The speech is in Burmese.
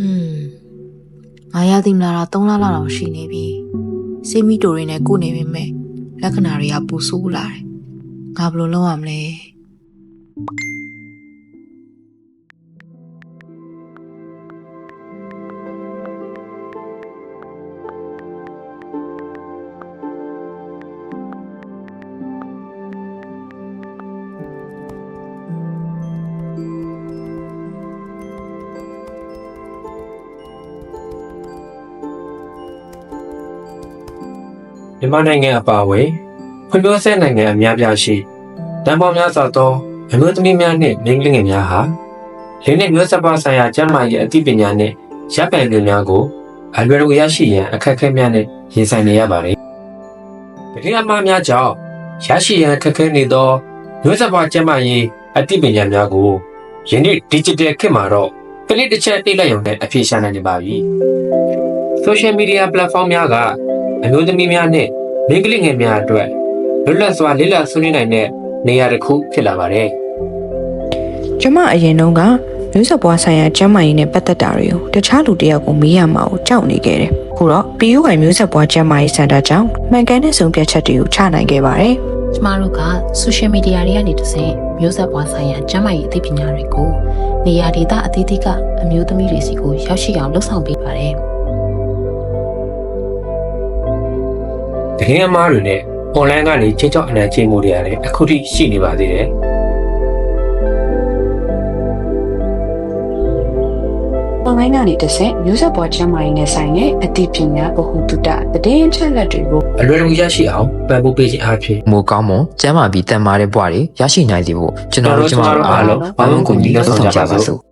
อืมငါရသည်မလားတော့3လလောက်ရှိနေပြီစေမီတိုတွေနဲ့ကိုနေပေမဲ့လက္ခဏာတွေကပူဆိုးလာတယ်ငါဘယ်လိုလုပ်ရမလဲ မြန်မာနိုင်ငံအပါအဝင်ဖွံ့ဖြိုးဆဲနိုင်ငံအများပြားရှိတန်ပေါင်းများစွာသောအမျိုးသမီးများနှင့်မိန်းကလေးငယ်များဟာလင်းနှင့်မျိုးဆက်ပါဆိုင်ရာကျန်းမာရေးအသိပညာနှင့်ရပ်ပံတွေများကိုအလွယ်တကူရရှိရန်အခက်အခဲများနဲ့ရင်ဆိုင်နေရပါတယ်။ဒီအမှားများကြောင့်ရရှိရန်အခက်အခဲနေသောမျိုးဆက်ပါကျန်းမာရေးအသိပညာများကိုယနေ့ digital ခေတ်မှာတော့ကလစ်တစ်ချက်တိတ်လိုက်ရုံနဲ့အဖြေရှာနိုင်နေပါပြီ။ social media platform များက အမျိုးသမီးများနဲ့မိန်းကလေးငယ်များအတွက်လွတ်လပ်စွာလေ့လာဆွေးနွေးနိုင်တဲ့နေရာတစ်ခုဖြစ်လာပါတယ်ကျမအရင်တုန်းကမျိုးဆက်ပွားဆိုင်ရာကျန်းမာရေးနဲ့ပတ်သက်တာတွေကိုတခြားလူတစ်ယောက်ကိုမေးရမှာကိုကြောက်နေခဲ့တယ်။ခုတော့ PUI မျိုးဆက်ပွားကျန်းမာရေးစင်တာကြောင့်မှန်ကန်တဲ့ဆုံးဖြတ်ချက်တွေကိုချနိုင်ခဲ့ပါတယ်ကျမတို့က social media တွေကနေတစ်ဆင့်မျိုးဆက်ပွားဆိုင်ရာကျန်းမာရေးအသိပညာတွေကိုနေရာဒေသအသီးသီးကအမျိုးသမီးတွေစီကိုရောက်ရှိအောင်လှုပ်ဆောင်ပေးပါတယ်။ တကယ်အမားတွေနဲ့ online ကနေချင်းချောက်အနံ့ချင်းမှုတွေကလည်းအခုထိရှိနေပါသေးတယ်။ online ကနေတစ်ဆင့်မျိုးဆက်ပွားကျန်းမာရေးနဲ့ဆိုင်တဲ့အသိပညာဗဟုသုတသတင်းအချက်အလက်တွေကို။အလွယ်တကူရရှိအောင်ပံ့ပိုးပေးခြင်းအပြင်မိုကောင်းမွန်ကျမ်းမာပြီးတန်မာတဲ့ဘဝတွေရရှိနိုင်စေဖို့ကျွန်တော်တို့ကျမတို့အားလုံးအားလုံးကိုညီလက်ဆောင်ကြပါစို့